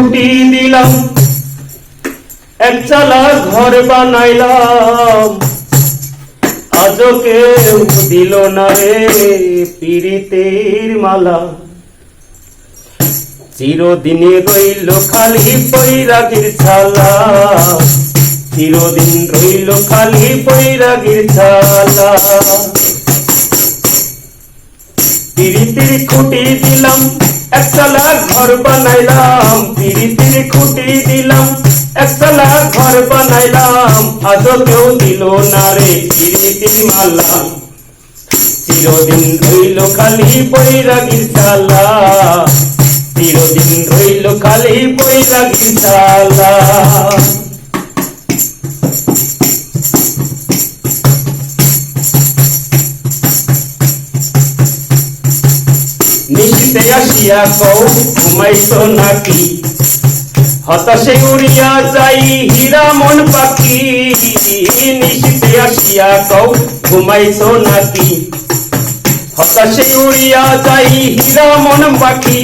খুঁটি দিলাম এক চালা ঘর বানাইলাম। আজও কেউ দিল না রে পিরিতের মালা। চিরদিনে রইল খালি বৈরাগীর ছালা। চিরদিন রইল খালি বৈরাগীর ছালা। পিরিতির খুঁটি দিলাম একতলা ঘর বানাইলাম। বানাইলাম আজও কেউ দিল না রে পিরিতির মালা। চিরদিন রইল খালি বৈরাগীর ছালা চিরদিন রইল খালি বৈরাগীর ছালা নিশিতে আসিয়া কৌ ঘুমাইছো নাকি? হতাশে উড়িয়া যাই, হীরা মন পাখি। নিশিতে আসিয়া কৌ ঘুমাইছো নাকি? হতাশে উড়িয়া যাই, হীরা মন পাখি।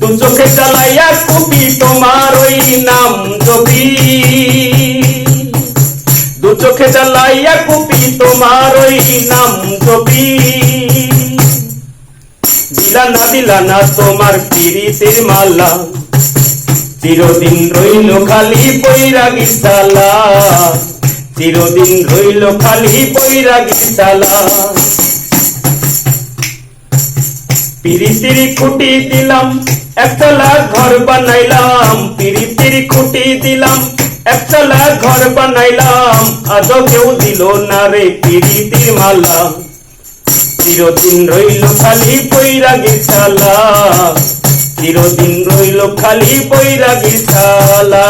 দু চোখে জ্বালাইয়া কুপি তোমার ওই নাম জবি দু চোখে জ্বালাইয়া কুপি তোমার ওই নাম জবি দিলা না দিলা না তোমার পিরিতের মালা। চিরদিন রইল খালি বৈরাগী সালা চিরদিন রইল খালি বৈরাগী সালা পিরিতির খুঁটি দিলাম, একতলা ঘর বানাইলাম। পিরিতির খুঁটি দিলাম, একতলা ঘর বানাইলাম। আজও কেউ দিল না রে পিরিতির মালা। চিরদিন রইল খালি বৈরাগী ছালা চিরদিন রইল খালি বৈরাগী ছালা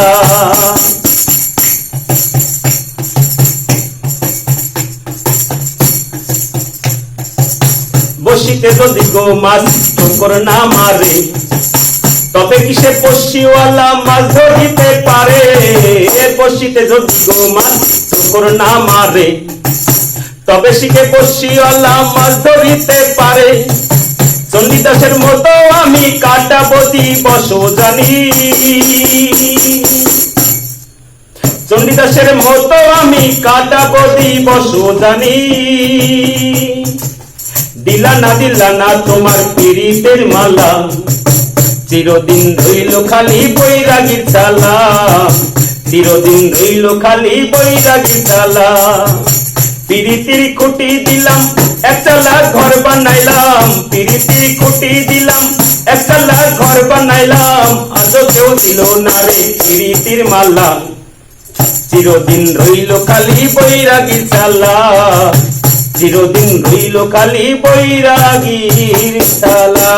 বসিতে যদি গো মাছ ঠোকর না মারে, তবে কিসে পশিওয়ালা মাছ ধরিতে পারে? বসিতে যদি গো মাছ ঠোকর না মারে, তবে শিখে বসিওয়ালা মাছ ধরিতে পারে? চণ্ডীদাসের মতো আমি কাটাবো মতো আমি কাটাবো দিলা না দিলা না তোমার পিরিতের মালা। চিরদিন রইল খালি বৈরাগীর চালা চিরদিন রইল খালি বৈরাগীর চালা পিরিতির খুঁটি দিলাম একতলা ঘর বানাইলাম। পিরিতির খুঁটি দিলাম একতলা ঘর বানাইলাম। আজও কেউ দিল না রে পিরিতির মালা। চিরদিন রইল খালি বৈরাগীর চালা। চিরদিন রইল খালি বৈরাগীর চালা।